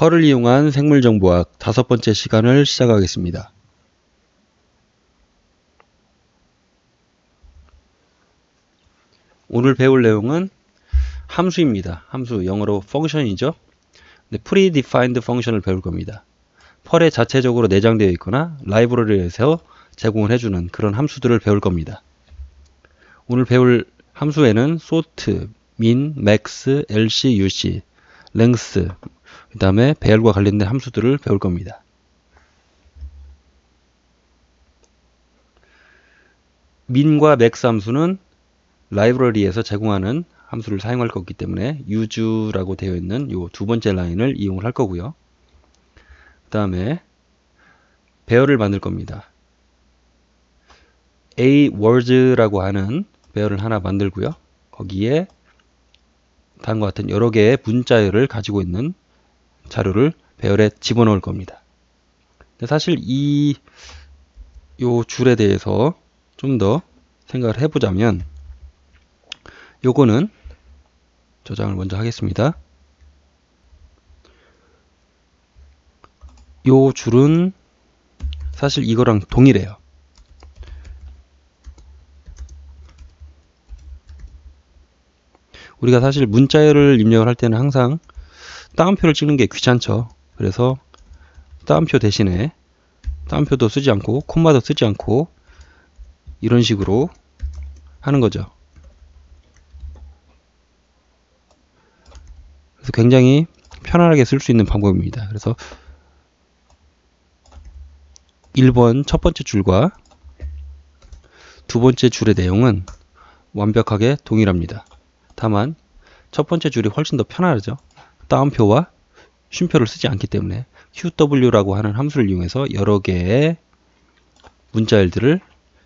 펄을 이용한 생물정보학 다섯 번째 시간을 시작하겠습니다. 오늘 배울 내용은 함수입니다. 함수, 영어로 function이죠. 네, predefined function을 배울 겁니다. 펄에 자체적으로 내장되어 있거나 라이브러리에서 제공을 해주는 그런 함수들을 배울 겁니다. 오늘 배울 함수에는 sort, min, max, lc, uc, length, 그 다음에 배열과 관련된 함수들을 배울 겁니다. min과 max 함수는 라이브러리에서 제공하는 함수를 사용할 거기 때문에 use라고 되어 있는 이 두 번째 라인을 이용을 할 거고요. 그 다음에 배열을 만들 겁니다. a words라고 하는 배열을 하나 만들고요. 거기에 다음과 같은 여러 개의 문자열을 가지고 있는 자료를 배열에 집어넣을 겁니다. 사실 이 요 줄에 대해서 좀 더 생각을 해보자면 요거는 저장을 먼저 하겠습니다. 요 줄은 사실 이거랑 동일해요. 우리가 사실 문자열을 입력을 할 때는 항상 따옴표를 찍는 게 귀찮죠. 그래서 따옴표 대신에 따옴표도 쓰지 않고 콤마도 쓰지 않고 이런 식으로 하는 거죠. 그래서 굉장히 편안하게 쓸 수 있는 방법입니다. 그래서 1번 첫 번째 줄과 두 번째 줄의 내용은 완벽하게 동일합니다. 다만 첫 번째 줄이 훨씬 더 편하죠. 따옴표와 쉼표를 쓰지 않기 때문에 QW라고 하는 함수를 이용해서 여러 개의 문자열들을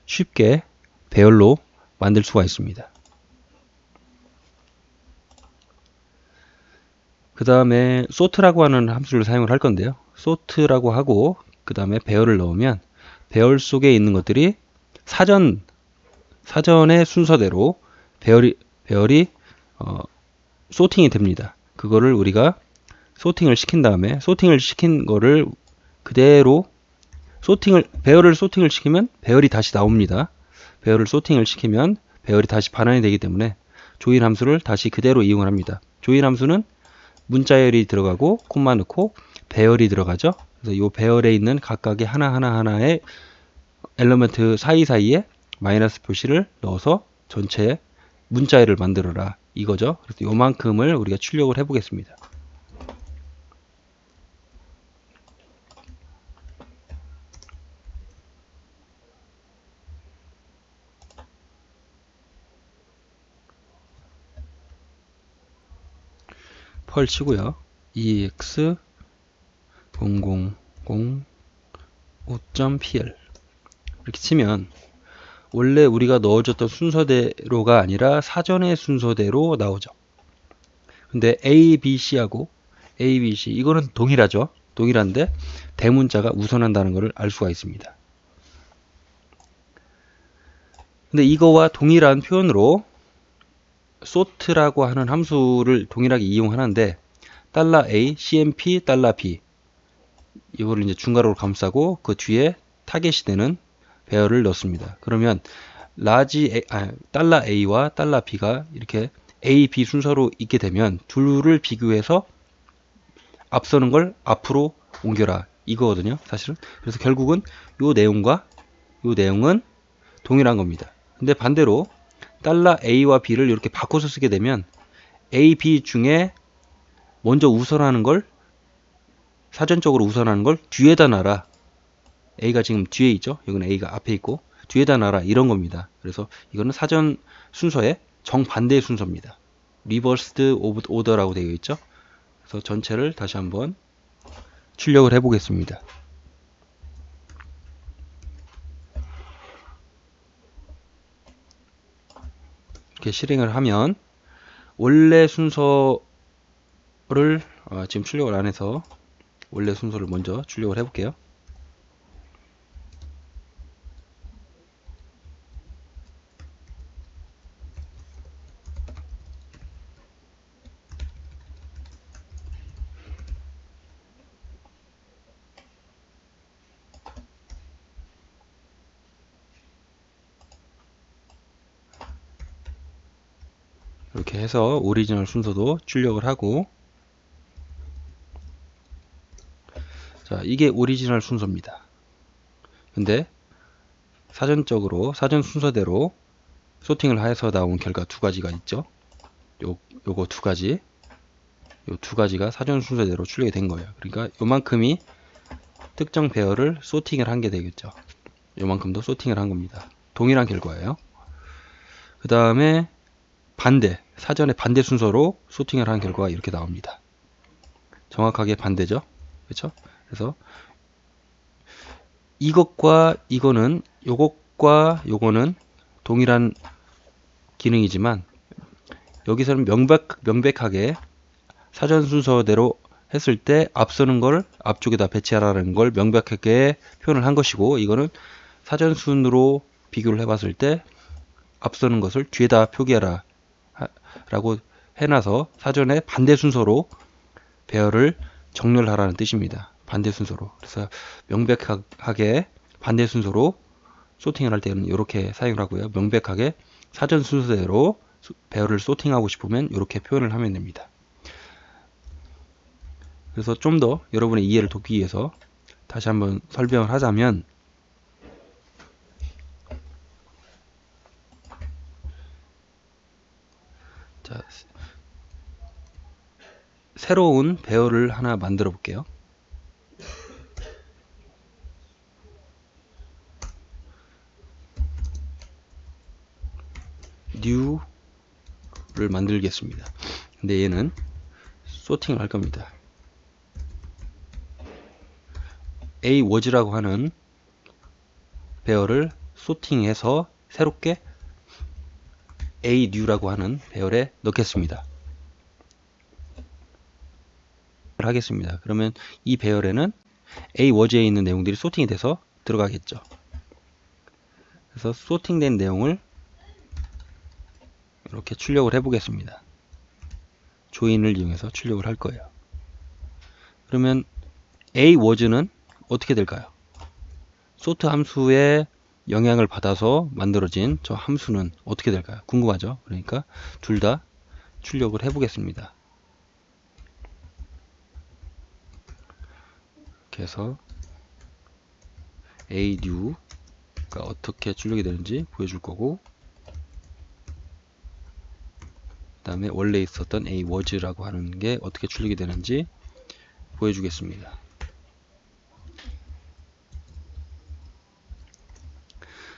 쉽게 배열로 만들 수가 있습니다. 그 다음에 sort라고 하는 함수를 사용을 할 건데요. sort라고 하고 그 다음에 배열을 넣으면 배열 속에 있는 것들이 사전 사전의 순서대로 배열이 배열이 어, 소팅이 됩니다. 그거를 우리가 소팅을 시킨 다음에 소팅을 시킨 거를 그대로 소팅을 배열을 소팅을 시키면 배열이 다시 나옵니다. 배열을 소팅을 시키면 배열이 다시 반환이 되기 때문에 조인 함수를 다시 그대로 이용을 합니다. 조인 함수는 문자열이 들어가고 콤마 넣고 배열이 들어가죠. 그래서 이 배열에 있는 각각의 하나하나 하나의 엘리먼트 사이사이에 마이너스 표시를 넣어서 전체 문자열을 만들어라 이거죠. 그래서 요만큼을 우리가 출력을 해 보겠습니다. 펄 치고요. ex 000 5.pl 이렇게 치면 원래 우리가 넣어줬던 순서대로가 아니라 사전의 순서대로 나오죠. 근데 A, B, C하고 A, B, C 이거는 동일하죠. 동일한데 대문자가 우선한다는 것을 알 수가 있습니다. 근데 이거와 동일한 표현으로 sort라고 하는 함수를 동일하게 이용하는데 달러 $a, cmp, 달러 $b 이거를 이제 중괄호로 감싸고 그 뒤에 타겟이 되는 배열을 넣습니다. 그러면 라지 A, 아, 달러 A와 달러 B가 이렇게 A, B 순서로 있게 되면 둘을 비교해서 앞서는 걸 앞으로 옮겨라 이거거든요. 사실은 그래서 결국은 요 내용과 요 내용은 동일한 겁니다. 근데 반대로 달러 A와 B를 이렇게 바꿔서 쓰게 되면 A, B 중에 먼저 우선하는 걸 사전적으로 우선하는 걸 뒤에다 놔라. A가 지금 뒤에 있죠. 여기는 A가 앞에 있고 뒤에다 놔라 이런 겁니다. 그래서 이거는 사전 순서의 정반대의 순서입니다. 리버스드 오브 오더라고 되어 있죠. 그래서 전체를 다시 한번 출력을 해 보겠습니다. 이렇게 실행을 하면 원래 순서를 어, 지금 출력을 안 해서 원래 순서를 먼저 출력을 해 볼게요. 이렇게 해서 오리지널 순서도 출력을 하고. 자 이게 오리지널 순서입니다. 근데 사전적으로 사전 순서대로 소팅을 해서 나온 결과 두 가지가 있죠. 요, 요거 두 가지. 요 두 가지가 사전 순서대로 출력이 된 거예요. 그러니까 요만큼이 특정 배열을 소팅을 한 게 되겠죠. 요만큼도 소팅을 한 겁니다. 동일한 결과예요. 그 다음에 반대 사전에 반대 순서로 소팅을 한 결과가 이렇게 나옵니다. 정확하게 반대죠? 그렇죠? 그래서 이것과 이거는 요것과 요거는 동일한 기능이지만 여기서는 명백, 명백하게 사전 순서대로 했을 때 앞서는 걸 앞쪽에다 배치하라는 걸 명백하게 표현을 한 것이고 이거는 사전 순으로 비교를 해봤을 때 앞서는 것을 뒤에다 표기하라 라고 해놔서 사전에 반대 순서로 배열을 정렬하라는 뜻입니다. 반대 순서로. 그래서 명백하게 반대 순서로 소팅을 할 때는 이렇게 사용을 하고요. 명백하게 사전 순서대로 배열을 소팅하고 싶으면 이렇게 표현을 하면 됩니다. 그래서 좀 더 여러분의 이해를 돕기 위해서 다시 한번 설명을 하자면 자, 새로운 배열을 하나 만들어 볼게요. new를 만들겠습니다. 근데 얘는 소팅을 할 겁니다. a was라고 하는 배열을 소팅해서 새롭게 a new라고 하는 배열에 넣겠습니다. 하겠습니다. 그러면 이 배열에는 a was에 있는 내용들이 소팅이 돼서 들어가겠죠. 그래서 소팅된 내용을 이렇게 출력을 해 보겠습니다. 조인을 이용해서 출력을 할 거예요. 그러면 a was는 어떻게 될까요? 소트 함수의 영향을 받아서 만들어진 저 함수는 어떻게 될까요? 궁금하죠? 그러니까 둘 다 출력을 해 보겠습니다. 이렇게 해서 a new가 어떻게 출력이 되는지 보여줄 거고 그 다음에 원래 있었던 a was라고 하는 게 어떻게 출력이 되는지 보여주겠습니다.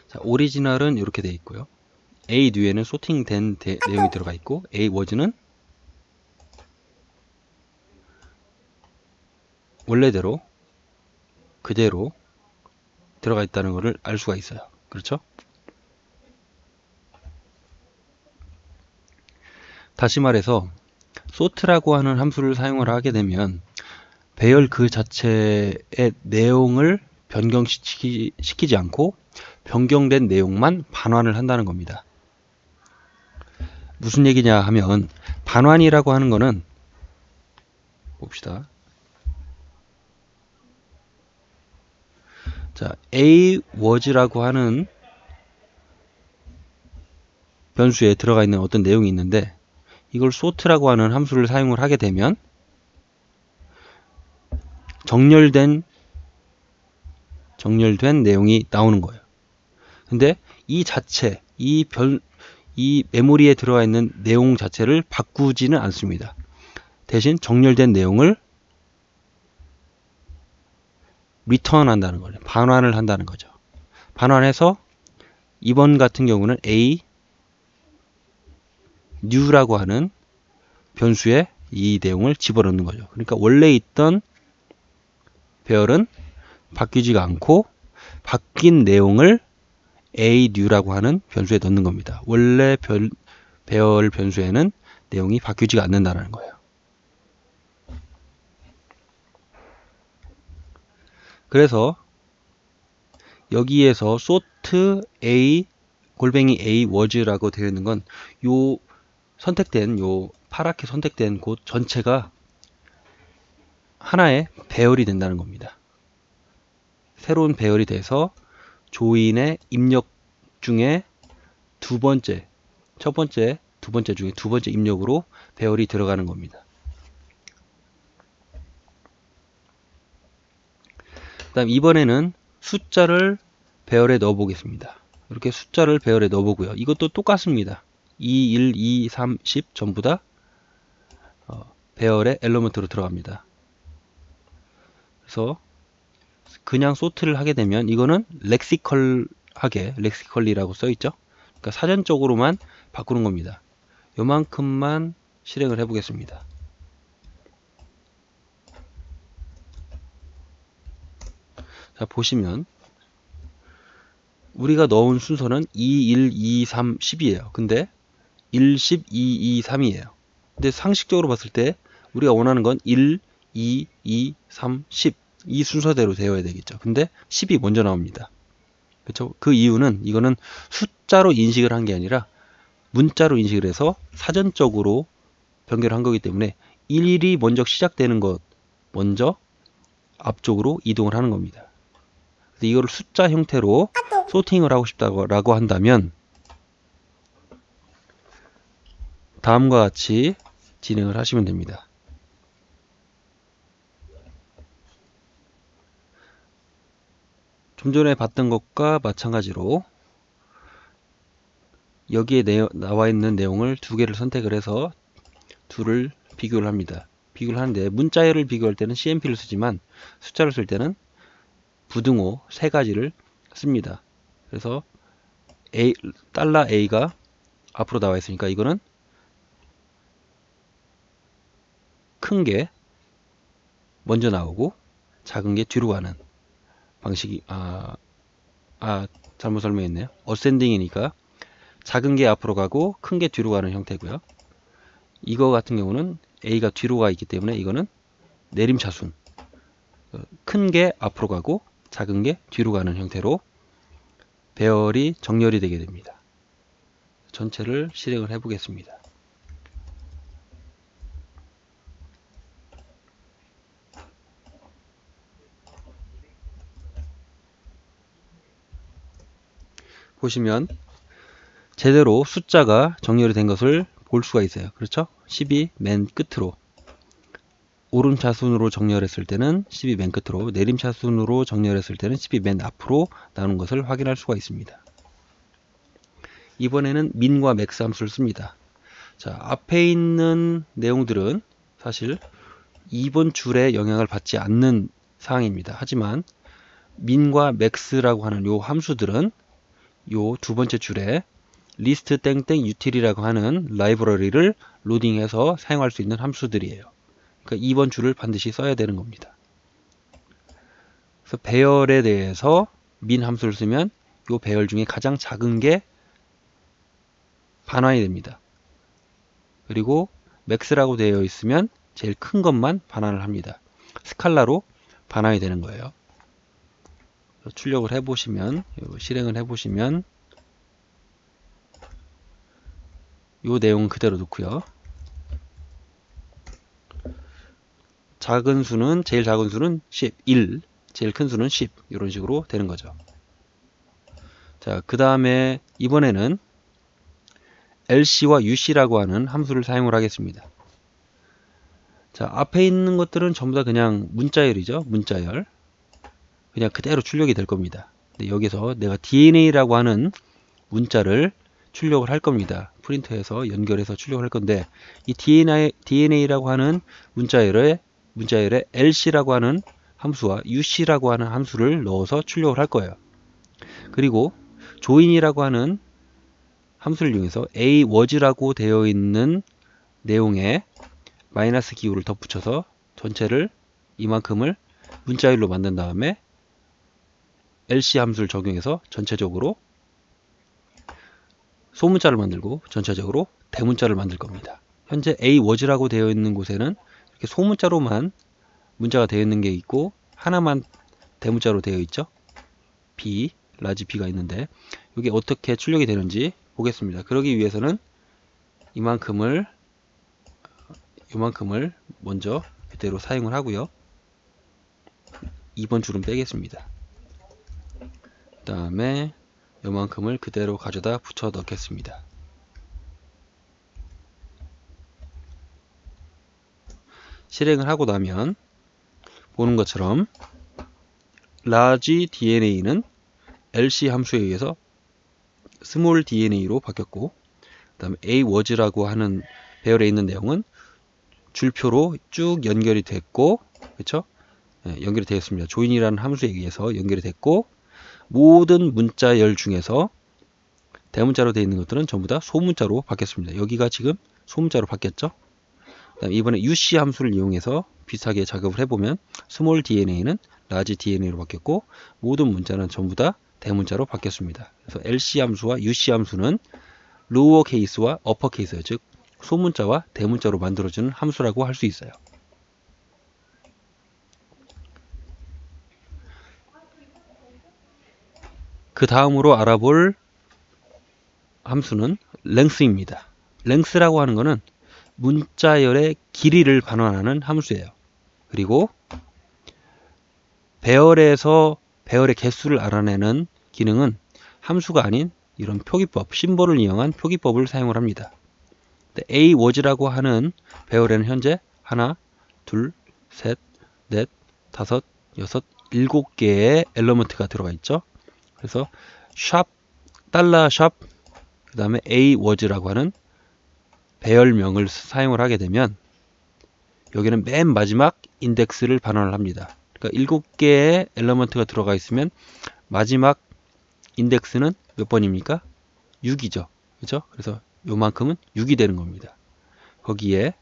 자, 오리지널은 이렇게 되어 있고요. A 뒤에는 소팅된 대, 내용이 들어가 있고 A was는 원래대로 그대로 들어가 있다는 것을 알 수가 있어요. 그렇죠? 다시 말해서 sort라고 하는 함수를 사용을 하게 되면 배열 그 자체의 내용을 변경시키지 않고 변경된 내용만 반환을 한다는 겁니다. 무슨 얘기냐 하면 반환이라고 하는 거는 봅시다. 자, a was라고 하는 변수에 들어가 있는 어떤 내용이 있는데 이걸 sort라고 하는 함수를 사용을 하게 되면 정렬된 정렬된 내용이 나오는 거예요. 근데 이 자체, 이 변, 이 메모리에 들어가 있는 내용 자체를 바꾸지는 않습니다. 대신 정렬된 내용을 리턴 한다는 거죠. 반환을 한다는 거죠. 반환해서 이번 같은 경우는 a new라고 하는 변수에 이 내용을 집어넣는 거죠. 그러니까 원래 있던 배열은 바뀌지가 않고 바뀐 내용을 a new라고 하는 변수에 넣는 겁니다. 원래 별, 배열 변수에는 내용이 바뀌지가 않는다는 거예요. 그래서 여기에서 sort a 골뱅이 a was라고 되어 있는 건 요 선택된 요 파랗게 선택된 곳 전체가 하나의 배열이 된다는 겁니다. 새로운 배열이 돼서 조인의 입력 중에 두 번째, 첫 번째, 두 번째 중에 두 번째 입력으로 배열이 들어가는 겁니다. 다음 이번에는 숫자를 배열에 넣어 보겠습니다. 이렇게 숫자를 배열에 넣어 보고요. 이것도 똑같습니다. 2, 1, 2, 3, 10 전부 다 어, 배열의 엘러먼트로 들어갑니다. 그래서 그냥 소트를 하게 되면 이거는 렉시컬하게 렉시컬리라고 써 있죠. 그러니까 사전적으로만 바꾸는 겁니다. 요만큼만 실행을 해 보겠습니다. 자, 보시면 우리가 넣은 순서는 2, 1, 2, 3, 10이에요. 근데 1, 10, 2, 2, 3이에요. 근데 상식적으로 봤을 때 우리가 원하는 건 1, 2, 2, 3, 10. 이 순서대로 되어야 되겠죠. 근데 10이 먼저 나옵니다. 그렇죠? 그 이유는 이거는 숫자로 인식을 한 게 아니라 문자로 인식을 해서 사전적으로 변경을 한 거기 때문에 1일이 먼저 시작되는 것 먼저 앞쪽으로 이동을 하는 겁니다. 이거를 숫자 형태로 소팅을 하고 싶다고 한다면 다음과 같이 진행을 하시면 됩니다. 좀 전에 봤던 것과 마찬가지로 여기에 내어, 나와 있는 내용을 두 개를 선택을 해서 둘을 비교를 합니다. 비교를 하는데 문자열을 비교할 때는 CMP를 쓰지만 숫자를 쓸 때는 부등호 세 가지를 씁니다. 그래서 A, 달러 A가 앞으로 나와 있으니까 이거는 큰 게 먼저 나오고 작은 게 뒤로 가는 방식이 아, 아 잘못 설명했네요. 어센딩이니까 작은 게 앞으로 가고 큰 게 뒤로 가는 형태고요. 이거 같은 경우는 A가 뒤로 가 있기 때문에 이거는 내림차순 큰 게 앞으로 가고 작은 게 뒤로 가는 형태로 배열이 정렬이 되게 됩니다. 전체를 실행을 해 보겠습니다. 보시면 제대로 숫자가 정렬이 된 것을 볼 수가 있어요. 그렇죠? 10이 맨 끝으로 오름차순으로 정렬했을 때는 10이 맨 끝으로 내림차순으로 정렬했을 때는 10이 맨 앞으로 나오는 것을 확인할 수가 있습니다. 이번에는 민과 맥스 함수를 씁니다. 자, 앞에 있는 내용들은 사실 2번 줄에 영향을 받지 않는 사항입니다. 하지만 민과 맥스라고 하는 요 함수들은 요 두 번째 줄에 리스트 땡땡 유틸이라고 하는 라이브러리를 로딩해서 사용할 수 있는 함수들이에요. 그러니까 2번 줄을 반드시 써야 되는 겁니다. 그래서 배열에 대해서 민 함수를 쓰면 이 배열 중에 가장 작은 게 반환이 됩니다. 그리고 맥스라고 되어 있으면 제일 큰 것만 반환을 합니다. 스칼라로 반환이 되는 거예요. 출력을 해보시면 실행을 해보시면 이 내용은 그대로 놓고요. 작은 수는 제일 작은 수는 10, 1, 제일 큰 수는 10 이런 식으로 되는 거죠. 자, 그 다음에 이번에는 lc와 uc라고 하는 함수를 사용을 하겠습니다. 자, 앞에 있는 것들은 전부 다 그냥 문자열이죠. 문자열. 그냥 그대로 출력이 될 겁니다. 근데 여기서 내가 DNA라고 하는 문자를 출력을 할 겁니다. 프린터에서 연결해서 출력을 할 건데 이 DNA, DNA라고 하는 문자열에 문자열에 LC라고 하는 함수와 UC라고 하는 함수를 넣어서 출력을 할 거예요. 그리고 조인이라고 하는 함수를 이용해서 a was라고 되어 있는 내용에 마이너스 기호를 덧붙여서 전체를 이만큼을 문자열로 만든 다음에 lc 함수를 적용해서 전체적으로 소문자를 만들고 전체적으로 대문자를 만들 겁니다. 현재 a was라고 되어 있는 곳에는 이렇게 소문자로만 문자가 되어 있는 게 있고 하나만 대문자로 되어 있죠. b, 라지 b가 있는데 이게 어떻게 출력이 되는지 보겠습니다. 그러기 위해서는 이만큼을 이만큼을 먼저 그대로 사용을 하고요. 2번 줄은 빼겠습니다. 그 다음에 요만큼을 그대로 가져다 붙여 넣겠습니다. 실행을 하고 나면 보는 것처럼 large DNA는 LC 함수에 의해서 small DNA로 바뀌었고 그 다음에 A was라고 하는 배열에 있는 내용은 줄표로 쭉 연결이 됐고 그렇죠? 네, 연결이 되었습니다. 조인이라는 함수에 의해서 연결이 됐고 모든 문자열 중에서 대문자로 되어 있는 것들은 전부 다 소문자로 바뀌었습니다. 여기가 지금 소문자로 바뀌었죠? 그다음 이번에 UC 함수를 이용해서 비슷하게 작업을 해보면 스몰 DNA는 라지 DNA로 바뀌었고 모든 문자는 전부 다 대문자로 바뀌었습니다. 그래서 LC 함수와 UC 함수는 로어 케이스와 어퍼 케이스, 즉 소문자와 대문자로 만들어주는 함수라고 할 수 있어요. 그 다음으로 알아볼 함수는 length입니다. length라고 하는 것은 문자열의 길이를 반환하는 함수예요. 그리고 배열에서 배열의 개수를 알아내는 기능은 함수가 아닌 이런 표기법, 심볼을 이용한 표기법을 사용을 합니다. A was라고 하는 배열에는 현재 하나, 둘, 셋, 넷, 다섯, 여섯, 일곱 개의 엘러먼트가 들어가 있죠. 그래서 샵, 달러 샵, 그 다음에 A was라고 하는 배열명을 사용을 하게 되면 여기는 맨 마지막 인덱스를 반환을 합니다. 그러니까 7개의 엘러먼트가 들어가 있으면 마지막 인덱스는 몇 번입니까? 6이죠. 그렇죠? 그래서 요만큼은 6이 되는 겁니다. 거기에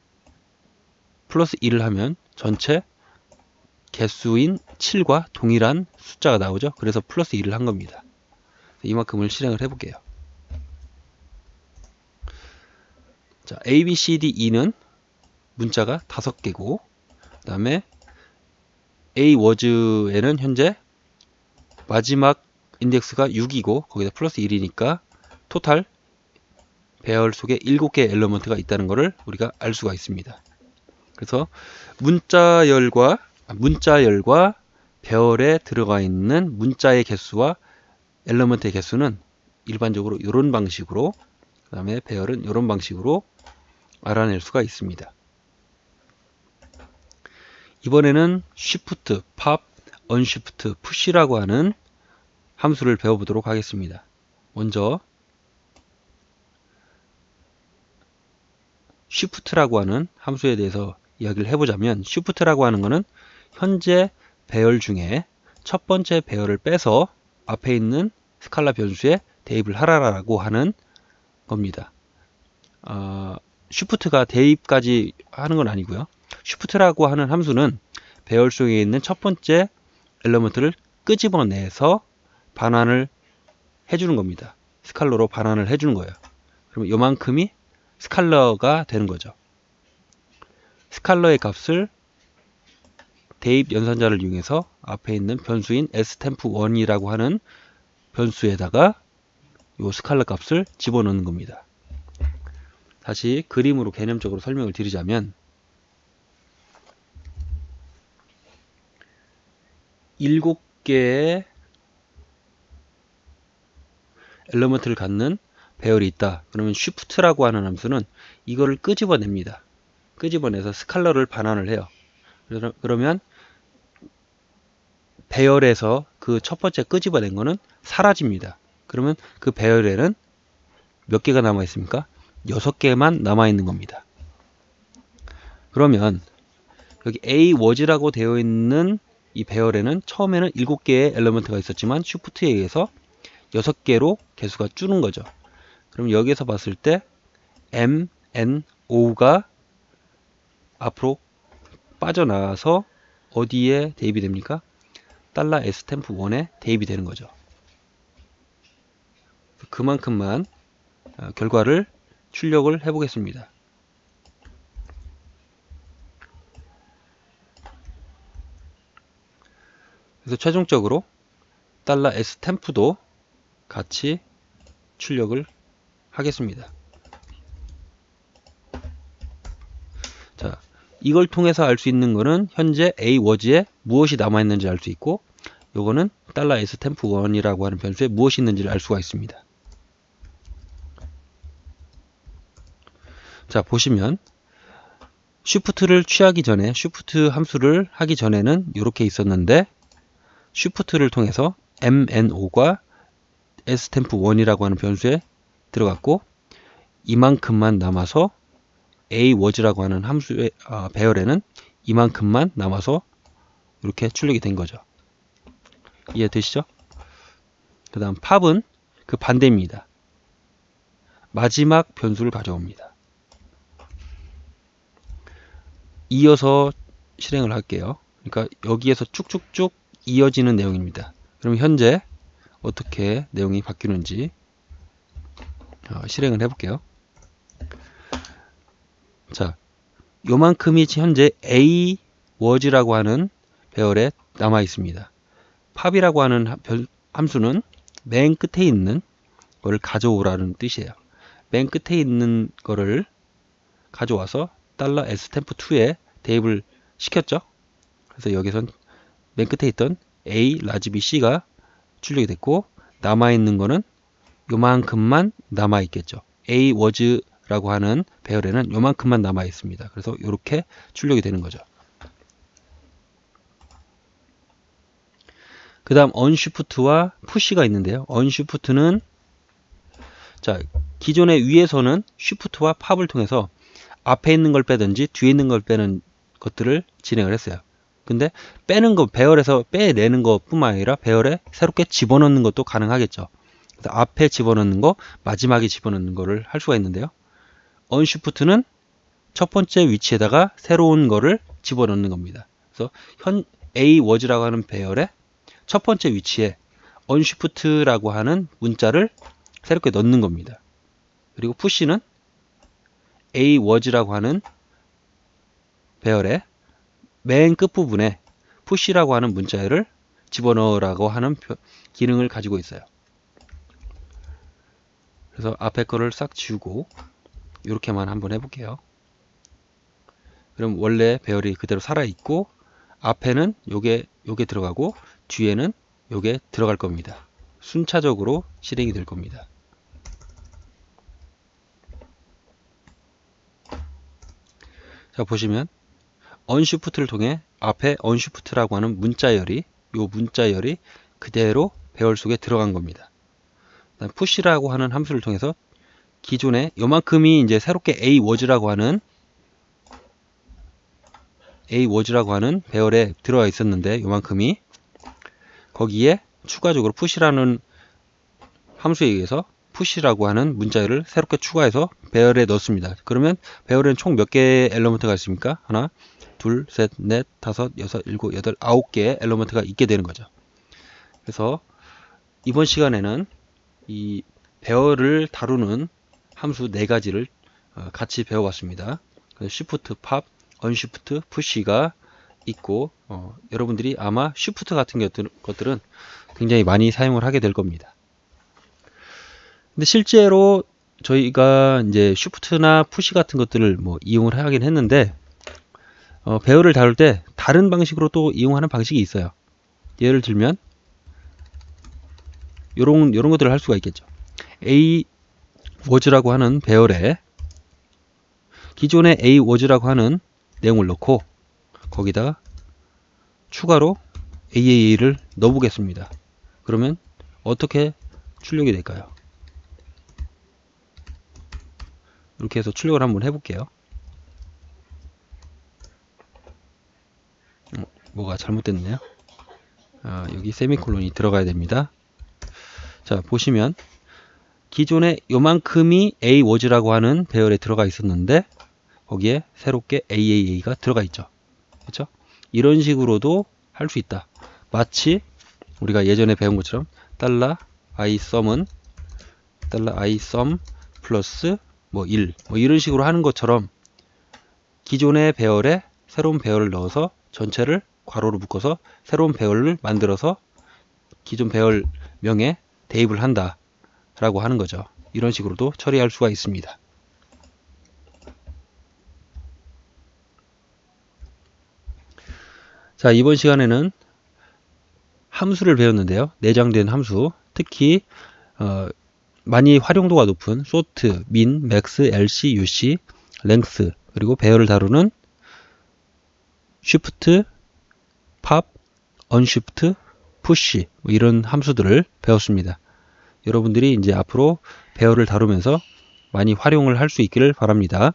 플러스 1을 하면 전체 개수인 7과 동일한 숫자가 나오죠. 그래서 플러스 1을 한 겁니다. 이만큼을 실행을 해볼게요. 자, A, B, C, D, E는 문자가 5개고 그 다음에 A 워즈에는 현재 마지막 인덱스가 6이고 거기다 플러스 1이니까 토탈 배열 속에 7개의 엘러먼트가 있다는 것을 우리가 알 수가 있습니다. 그래서 문자열과 문자열과 배열에 들어가 있는 문자의 개수와 엘러먼트의 개수는 일반적으로 이런 방식으로 그 다음에 배열은 이런 방식으로 알아낼 수가 있습니다. 이번에는 Shift, Pop, Unshift, Push라고 하는 함수를 배워보도록 하겠습니다. 먼저 Shift라고 하는 함수에 대해서 이야기를 해보자면 Shift라고 하는 것은 현재 배열 중에 첫 번째 배열을 빼서 앞에 있는 스칼라 변수에 대입을 하라라고 하는 겁니다. 어, 쉬프트가 대입까지 하는 건 아니고요. 쉬프트라고 하는 함수는 배열 속에 있는 첫 번째 엘러먼트를 끄집어내서 반환을 해주는 겁니다. 스칼러로 반환을 해주는 거예요. 그러면 요만큼이 스칼러가 되는 거죠. 스칼러의 값을 대입 연산자를 이용해서 앞에 있는 변수인 stemp1이라고 하는 변수에다가 요 스칼러 값을 집어넣는 겁니다. 다시 그림으로 개념적으로 설명을 드리자면 일곱 개의 엘러먼트를 갖는 배열이 있다. 그러면 shift라고 하는 함수는 이거를 끄집어냅니다. 끄집어내서 스칼러를 반환을 해요. 그러면 배열에서 그 첫 번째 끄집어낸 거는 사라집니다. 그러면 그 배열에는 몇 개가 남아 있습니까? 6개만 남아있는 겁니다. 그러면 여기 A was라고 되어 있는 이 배열에는 처음에는 7개의 엘리먼트가 있었지만 쉬프트에 의해서 6개로 개수가 줄은 거죠. 그럼 여기에서 봤을 때 M, N, O가 앞으로 빠져나와서 어디에 대입이 됩니까? 달러 S 템프 1에 대입이 되는 거죠. 그만큼만 어, 결과를 출력을 해보겠습니다. 그래서 최종적으로 달러 S 템프도 같이 출력을 하겠습니다. 자, 이걸 통해서 알 수 있는 것은 현재 A 워즈에 무엇이 남아 있는지 알 수 있고 요거는 달러 S 템프 1이라고 하는 변수에 무엇이 있는지를 알 수가 있습니다. 자 보시면 쉬프트를 취하기 전에 쉬프트 함수를 하기 전에는 이렇게 있었는데 쉬프트를 통해서 MNO가 stemp1이라고 하는 변수에 들어갔고 이만큼만 남아서 aWas라고 하는 함수의 아, 배열에는 이만큼만 남아서 이렇게 출력이 된 거죠. 이해되시죠? 그 다음 팝은 그 반대입니다. 마지막 변수를 가져옵니다. 이어서 실행을 할게요. 그러니까 여기에서 쭉쭉쭉 이어지는 내용입니다. 그럼 현재 어떻게 내용이 바뀌는지 어, 실행을 해볼게요. 자, 요만큼이 현재 a was라고 하는 배열에 남아 있습니다. 팝이라고 하는 함수는 맨 끝에 있는 거를 가져오라는 뜻이에요. 맨 끝에 있는 거를 가져와서 달러 stamp2에 대입을 시켰죠. 그래서 여기선 맨 끝에 있던 a 라지 b c가 출력이 됐고 남아 있는 거는 요만큼만 남아 있겠죠. a was라고 하는 배열에는 요만큼만 남아 있습니다. 그래서 이렇게 출력이 되는 거죠. 그 다음 unshift와 push가 있는데요. unshift는 자 기존의 위에서는 shift와 팝을 통해서 앞에 있는 걸 빼든지 뒤에 있는 걸 빼는 것들을 진행을 했어요. 근데 빼는 거 배열에서 빼내는 것뿐만 아니라 배열에 새롭게 집어넣는 것도 가능하겠죠. 그래서 앞에 집어넣는 거, 마지막에 집어넣는 거를 할 수가 있는데요. unshift는 첫 번째 위치에다가 새로운 거를 집어넣는 겁니다. 그래서 현 a was라고 하는 배열에 첫 번째 위치에 unshift라고 하는 문자를 새롭게 넣는 겁니다. 그리고 push는 a was라고 하는 배열에 맨 끝부분에 push라고 하는 문자열을 집어넣으라고 하는 기능을 가지고 있어요. 그래서 앞에 거를 싹 지우고 이렇게만 한번 해볼게요. 그럼 원래 배열이 그대로 살아있고 앞에는 요게 요게 들어가고 뒤에는 요게 들어갈 겁니다. 순차적으로 실행이 될 겁니다. 자 보시면 언시프트를 통해 앞에 언시프트라고 하는 문자열이 요 문자열이 그대로 배열 속에 들어간 겁니다. 푸시라고 하는 함수를 통해서 기존에 요만큼이 이제 새롭게 a was라고 하는 a was라고 하는 배열에 들어가 있었는데 요만큼이 거기에 추가적으로 푸시라는 함수에 의해서 푸시라고 하는 문자열을 새롭게 추가해서 배열에 넣습니다. 그러면 배열에는 총 몇 개의 엘러먼트가 있습니까? 하나, 둘, 셋, 넷, 다섯, 여섯, 일곱, 여덟, 아홉 개의 엘러먼트가 있게 되는 거죠. 그래서 이번 시간에는 이 배열을 다루는 함수 네 가지를 어, 같이 배워봤습니다. 쉬프트, 팝, 언쉬프트, 푸시가 있고 어, 여러분들이 아마 쉬프트 같은 것들, 은 굉장히 많이 사용을 하게 될 겁니다. 근데 실제로 저희가 이제 쉬프트나 푸시 같은 것들을 뭐 이용을 하긴 했는데 어, 배열을 다룰 때 다른 방식으로 또 이용하는 방식이 있어요. 예를 들면 요런 요런 것들을 할 수가 있겠죠. A was라고 하는 배열에 기존의 A was라고 하는 내용을 넣고 거기다 추가로 AA를 넣어보겠습니다. 그러면 어떻게 출력이 될까요? 이렇게 해서 출력을 한번 해볼게요. 뭐가 잘못됐네요. 아, 여기 세미콜론이 들어가야 됩니다. 자 보시면 기존에 요만큼이 A was라고 하는 배열에 들어가 있었는데 거기에 새롭게 AAA가 들어가 있죠. 그렇죠? 이런 식으로도 할 수 있다. 마치 우리가 예전에 배운 것처럼 달러 i sum은 달러 i sum 플러스 뭐 1, 뭐 이런 식으로 하는 것처럼 기존의 배열에 새로운 배열을 넣어서 전체를 괄호로 묶어서 새로운 배열을 만들어서 기존 배열명에 대입을 한다 라고 하는 거죠. 이런 식으로도 처리할 수가 있습니다. 자 이번 시간에는 함수를 배웠는데요. 내장된 함수 특히 어, 많이 활용도가 높은 sort, min, max, lc, uc, length 그리고 배열을 다루는 shift, pop, unshift, push 뭐 이런 함수들을 배웠습니다. 여러분들이 이제 앞으로 배열을 다루면서 많이 활용을 할 수 있기를 바랍니다.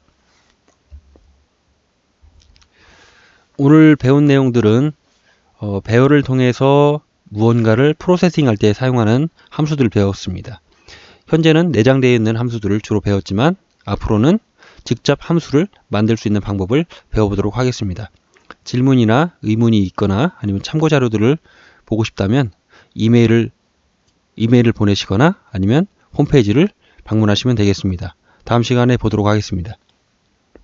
오늘 배운 내용들은 어, 배열을 통해서 무언가를 프로세싱 할 때 사용하는 함수들을 배웠습니다. 현재는 내장되어 있는 함수들을 주로 배웠지만 앞으로는 직접 함수를 만들 수 있는 방법을 배워보도록 하겠습니다. 질문이나 의문이 있거나 아니면 참고 자료들을 보고 싶다면 이메일을 이메일을 보내시거나 아니면 홈페이지를 방문하시면 되겠습니다. 다음 시간에 보도록 하겠습니다.